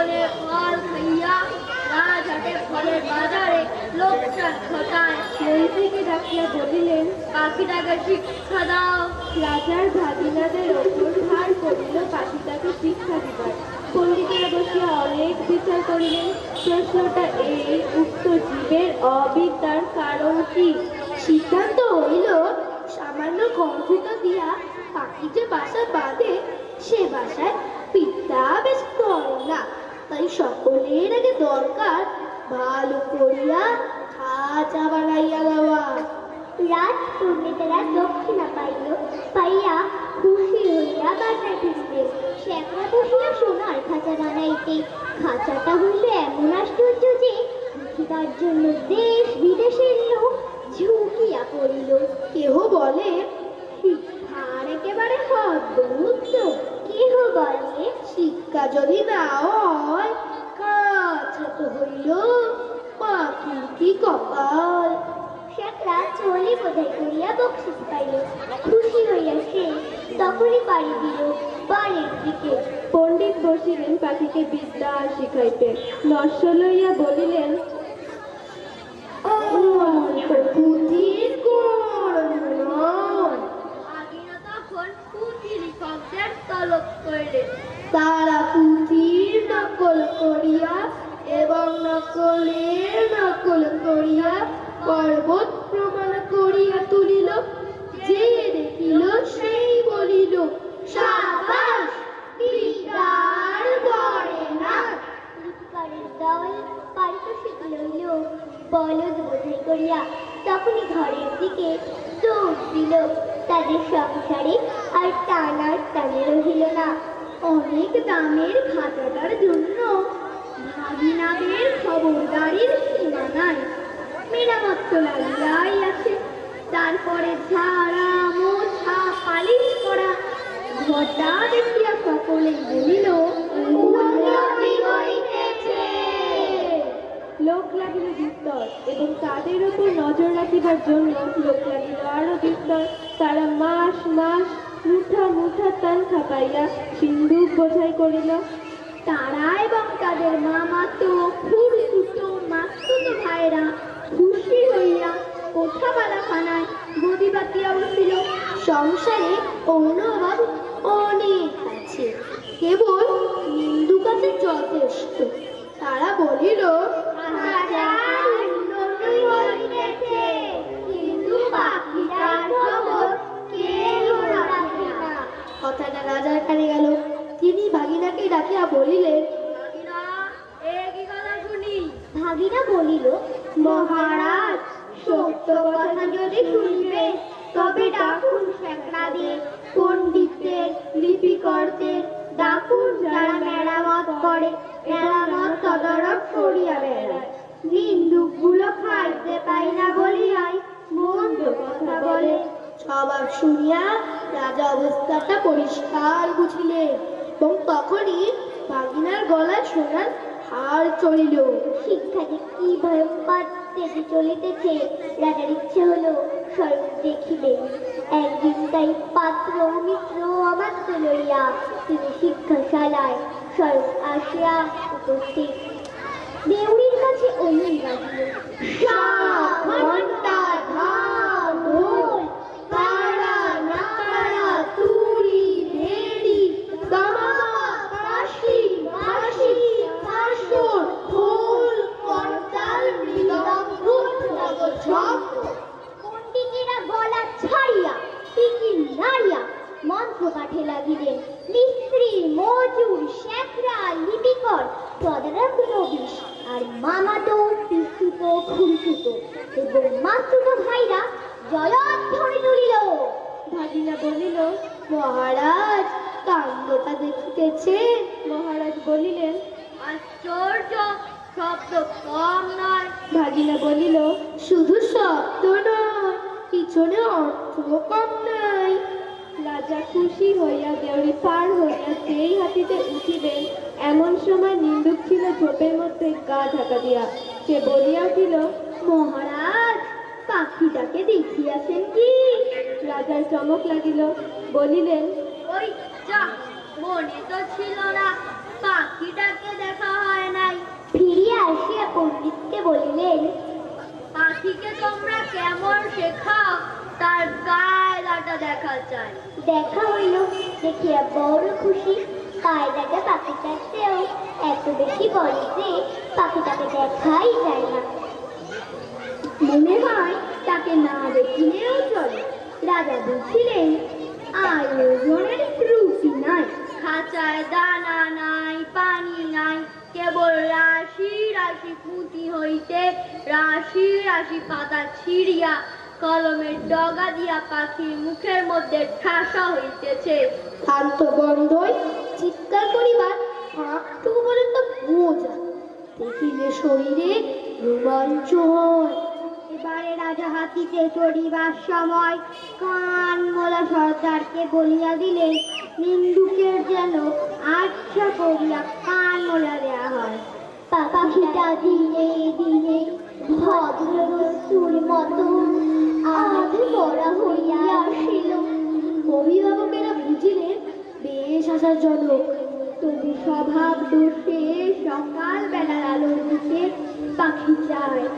বলে ফল খাইয়া রাজহাটে ফলের বাজারে লোকসান ঘটায়। মন্ত্রীকে ডাকিয়া বলিলেন পাখিটাকে শিক্ষা দাও। রাজার ভাগিনাদের ওপর ভার করিল পাখিটাকে শিক্ষা দিবার। পণ্ডিতেরা বসিয়া অনেক বিচার করিলেন। প্রশ্নটা এই উক্ত জীবের অবিদ্যার কারণ কি? সিদ্ধান্ত হইল সামান্য কম্পিত দিয়া পাখি যে বাসা বাঁধে। সে বাসায় পিতা বেশ করে না। তাই সকলের আগে দরকার ভালো করিয়া খাঁচা বানাইয়া দেওয়া। রাত পণ্ডিতেরা দক্ষিণা পাইল পাইয়া খুশি হইয়া বাসায় ফিরবে। শ্যাকরা বসিয়া সোনার খাঁচা বানাইতে। খাঁচাটা হইল এমন আশ্চর্য যে দেখিবার জন্য দেশ বিদেশের লোক ঝুঁকিয়া পড়িল। কেহ বলে শিক্ষার একেবারে অদ্ভুত কেহ বলে শিক্ষা যদি না হয় কাছা তো হইল পাখির কি কপাল? শেখরা চলি বোধহয় করিয়া বকশিস পাইল। খুশি হইয়া সে তখনই পাড়ি দিল বাড়ির দিকে। পণ্ডিত বসিলেন পাখিকে বিদ্যা শিখাইতে। নস্য লইয়া বলিলেন করিয়া পর্বত প্রমাণ করিয়া তুলিল, যে দেখিল সেই বলিল, সাবাস বিদ্যার বরে না। লিপিকারের দল পারিতোষিক লইল, বলদ বোঝাই করিয়া তখনই ঘরের দিকে দৌড় দিল। তাদের সংসারে আর টানার টানে রহিল না। অনেক দামের খাতাটার জন্য ভাগিনাদের খবরদারির সীমা নাই মেরামত তো আছে। তারপরে ঝাড়া মোছা, পালিশ করা। ঘরটা দেখিয়া সকলে বলিল, লোক লাগিল বিস্তর এবং তাদের উপর নজর রাখিবার জন্য লোক লাগিল আরও বিস্তর। তারা মাস মাস, মুঠা মুঠা তানখা পাইয়া সিন্ধুক বোঝাই করিল তাদের মামা তো খুব খুড়তুতো মাস্তুতো ভাইরা খুশি হইয়া কোঠাবালা খানায় গদি বাতিয়া বসিল সংসারে অন্যভাব অনেক আছে, কেবল হিন্দু কাছে যথেষ্ট। তারা বলিল কথাটা রাজার কানে গেল। তিনি ভাগিনাকে ডাকিয়া বলিলেন ভাগিনা বলিল, মহারাজ, সত্য কথা যদি শুনবে, তবে ডাকুন ফেকড়া দিয়ে পণ্ডিতদের, লিপিকরদের, ডাকুন যারা মেরামত করে, মেরামত তদারক করিয়া বেড়ায়। নিন্দুকগুলো খাইতে পাই না বলিয়াই মন্দ কথা বলে। সবার শুনিয়া রাজা অবস্থাটা পরিষ্কার বুঝিলেন এবং তখনই বাগিনার গলায় সোনার হার চলিল। শিক্ষাকে কি ভয়ঙ্কর তেজি চলিতেছে, রাজার ইচ্ছে হলো স্বয়ং দেখিবে একদিন তাই পাত্র মিত্র অমাত্র লইয়া তিনি শিক্ষাশালায় স্বয়ং আসিয়া উপস্থিত। দেউড়ির কাছে অমনি ঘণ্টা ঢাক ঢোল তারা নাকারা তুরি ভেড়ি দামামা কাশি বাঁশি কাসর ঢোল করতাল মৃদঙ্গ ঝপ পণ্ডিতেরা গলা ছাড়িয়া নাড়িয়া মন্ত্র পাঠে লাগিলেন। মিস্ত্রি মজুর শেখরা লিপিকর তদারক নবিশ আর মামাতো পিস্তুত খুঁড়তুত এবং মাস্তুত ভাইরা জয়ধ্বনি তুলিল। ভাগিনা বলিল মহারাজ কাণ্ডটা দেখিতেছে। মহারাজ বলিলেন আশ্চর্য শব্দ কম নয়। ভাগিনা বলিল শুধু শব্দ নয় পিছনে অর্থ কম নাই রাজা খুশি হইয়া দেউড়ি পার হইয়া যেই হাতিতে উঠিবেন। এমন সময় নিন্দুক ছিল ঝোপের মধ্যে গা ঢাকা দিয়া সে বলিয়া উঠিল মহারাজ পাখিটাকে দেখিয়াছেন কি? রাজার চমক লাগিল বলিলেন ওই যা মনে তো ছিল না পাখিটাকে দেখা হয় নাই। ফিরিয়া আসিয়া পণ্ডিতকে বলিলেন পাখিকে তোমরা কেমন শেখাও? তার কায়দাটা দেখা চাই দেখা হইল দেখিয়া বড় খুশি কায়দাটা পাখিটার চেয়েও এত বেশি বলে যে পাখিটাকে দেখাই যায় না। মনে হয় তাকে না দেখিলেও চলে। রাজা বুঝছিলেন আয়োজনের ত্রুটি নাই। খাঁচায় দানা নাই পানি নাই কেবল রাশি রাশি পুঁতি হইতে রাশি রাশি পাতা ছিঁড়িয়া কলমের ডগা দিয়া পাখির মুখের মধ্যে ঠাসা হইতেছে। শান্ত বন্ধই চিৎকার করিবার হাঁটু পর্যন্ত মোজা দেখিলে শরীরে রোমাঞ্চ হয় এবারে রাজা হাতিতে চড়িবার সময় কান মোলা সর্দারকে বলিয়া দিলে নিন্দুকের যেন আচ্ছা করিয়া কান মোলা দেয়া হয়। পাখিটা দিনে দিনে ভদ্র বস্তুর মতো আধ বড়া হইয়া আসিল। অভিভাবকেরা বুঝিলেন, বেশ আশাজনক। তবু স্বভাব দোষে সকাল বেলার আলোর দিকে পাখি যায়।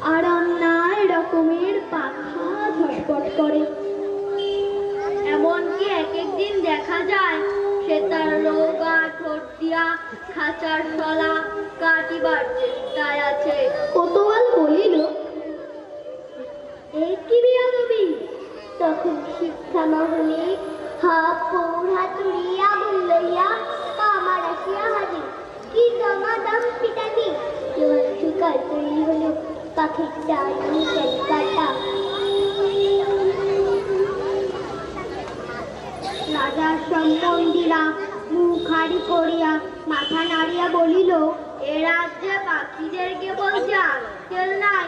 আর অন্যায় রকমের পাখা ঝটপট করে। এমনকি এক একদিন দেখা যায়, সে তার রোগা ঠোঁট দিয়া খাঁচার শলা কাটিবার চেষ্টায় আছে। কোতোয়াল বলিল এ কি বিয়াদবি? তখন শিক্ষা মহলে হাত পৌর হাতুড়ি আগুন লইয়া কামার আসিয়া হাজির। কি জমা দাম পিটানি এবার শিকার তৈরি হলো। পাখির নিচের কাটা রাজার সম্বন্ধীরা মুখ হাড়ি করিয়া মাথা নাড়িয়া বলিল, এ রাজ্যে পাখিদের কেবল যে আক্কেল নাই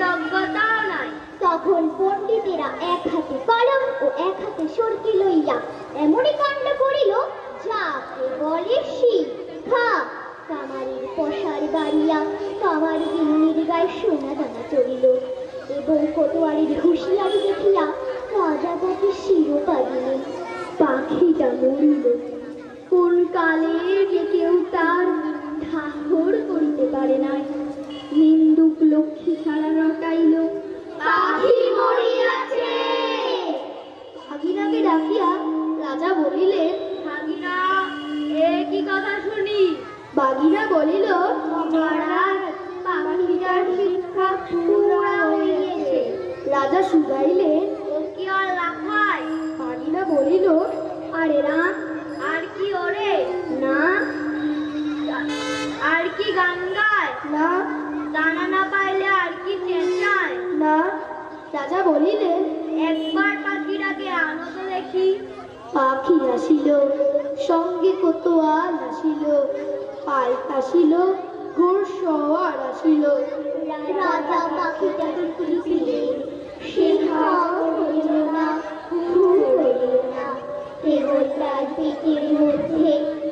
তা নয় তখন পণ্ডিতেরা এক হাতে কলম ও এক হাতে সরকি লইয়া এমনই কাণ্ড করিল, যাকে বলে শিক্ষা কামারের পশার বাড়িয়া কামার গিন্নির গায়ে সোনা দানা চড়িল এবং কোতোয়ারির হুঁশিয়ারি দেখিয়া রাজা তাকে শিরোপা দিলেন। পাখিটা মরিল। কোন কালে যে কেউ তার ঠাহর করিতে পারে নাই। নিন্দুক লক্ষ্মী ছাড়া রটাইল। পাখি মরিয়াছে। ভাগিনাকে ডাকিয়া রাজা বলিলেন ভাগিনা এ কি কথা শুনি? বাগিনা বলিল মহারাজ পাখিটার শিক্ষা পুরা হইয়াছে রাজা শুধাইলেন রাজা বলিলেন একবার পাখিটাকে আনো তো দেখি। পাখি আসিল সঙ্গে কোতোয়াল আসিল পাইক আসিল ঘোর সওয়ার আসিল। রাজা পাখিটাকে খুঁজিলেন সে হইল না ঘুম হইল না। কেবল তার পেটের মধ্যে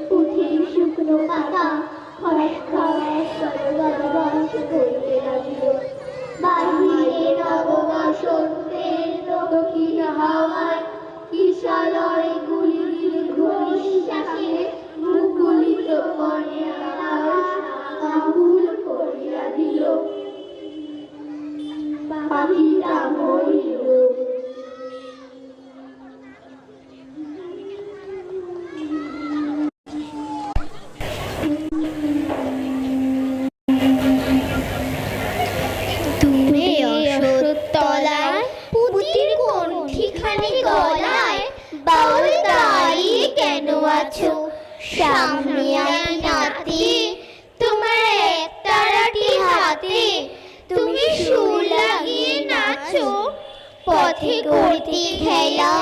পুঁথির শুকনো পাতা করিতে লাগিল। বাহিরে দক্ষিণ হাওয়ায় কিশালয় গুলি দিল ঘনিশ্বাসে মুকুলিত আকুল করিয়া পাখিটা মরিল। পথে করতে খেলা,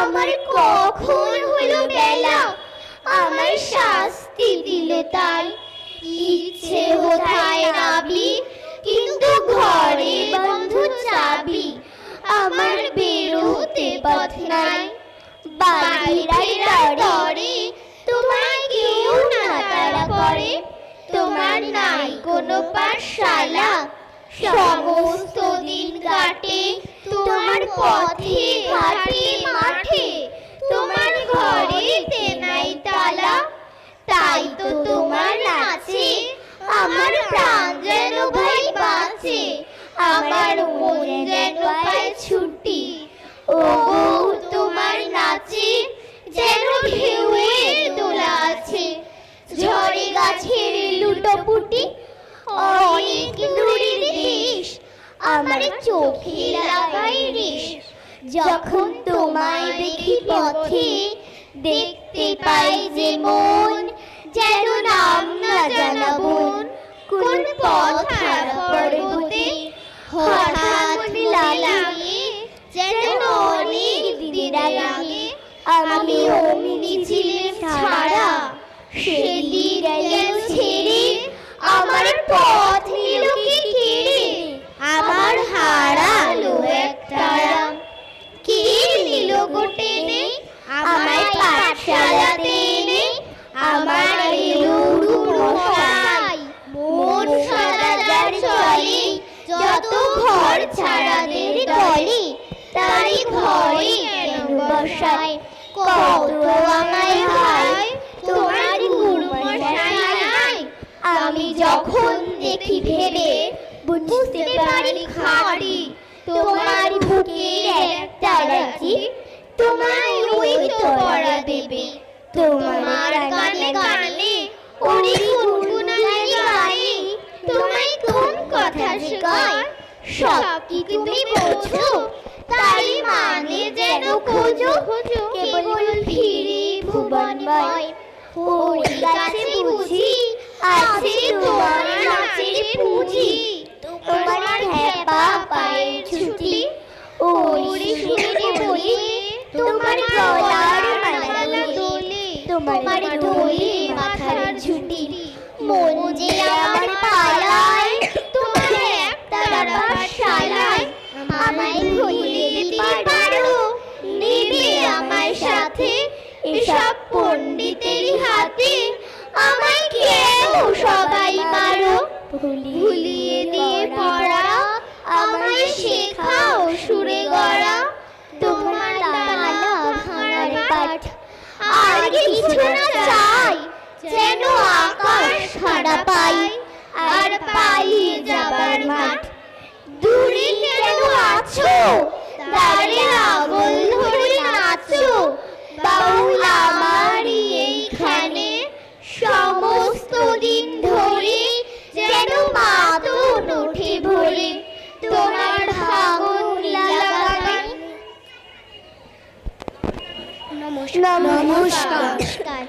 আমার কখন হলো বেলা? আমার শাস্তি দিল তাই। ইচ্ছে হোথায় নাবি, কিন্তু ঘরে বন্ধ চাবি। আমার বেরোতে পথ নাই। বাড়িরা তোমার কেউ না তারা করে। তোমার নাই কোনো পাঠশালা। সমস্ত দিন তোমার পথে, ঘাটে, মাঠে, তোমার ঘরেতে নাই তালা। তাই তো তোমার নাচে, আমার প্রাণ যেন ভাই বাঁচে, আমার মন যেন পায় ছুটি। ও তোমার নাচে যেন ঢেউয়ে দোলা আছে, ঝড়ে গাছের লুটোপুটি, অনেক দূরের দেশ, আমার চোখে লাগাই যখন তোমায় দেখি পথে, দেখতে পাই যে মন যেন নাম না জানা বোন কোন পথ হারা পর্বতে হঠাৎ লাগে যেন অনেক দিন আগে আমি অমনি ছিলেন ছাড়া সেদিন গেল ছেড়ে আমার পথ নিল কি আমার হারালো নিল গোটে নে আমায় পাঠশালাতে এনে আমার এলো মশাই সারা যার চলে যত ঘর ছাড়াদের দলে তারই ঘরে বসায় কত আমায় ভাই তোমার গুরু নাই। আমি যখন দেখি ভেবে বুঝতে পারি খাটি তোমার বুকের একটা রাজি তোমায় ওই তো পড়া দেবে। তোমার গানে গানে ওরে গুনগুনাই গানে তোমায় কোন কথা শেখায়? সব কি তুমি বোঝো, তারই মানে যেন খোঁজো, কেবল ফিরে ভুবনময় ওই গাছে বুঝি, আছে তোমার নাচের পুঁজি। তোমার হ্যাপা পায়ের ছুটি ওরে শুনে বলি তোমার গলার তোমার ঢোলে মাথার ঝুটি মন যে আমার পালায় তোমার একটা শালায় আমায় ভুলিয়ে দিতে পারো নেবে আমার সাথে এসব পণ্ডিতের হাতে। আমায় কেন সবাই মারো ভুলিয়ে দিয়ে পড়া আমায় শেখাও সুরে গড়া কিছু না চাই, যেন আকাশ পাই আর পালিয়ে যাবার মাঠ। দূরে কেন আছো? দাঁড়িয়ে ধরে নাচো। বাউল আমারই নমস্কার।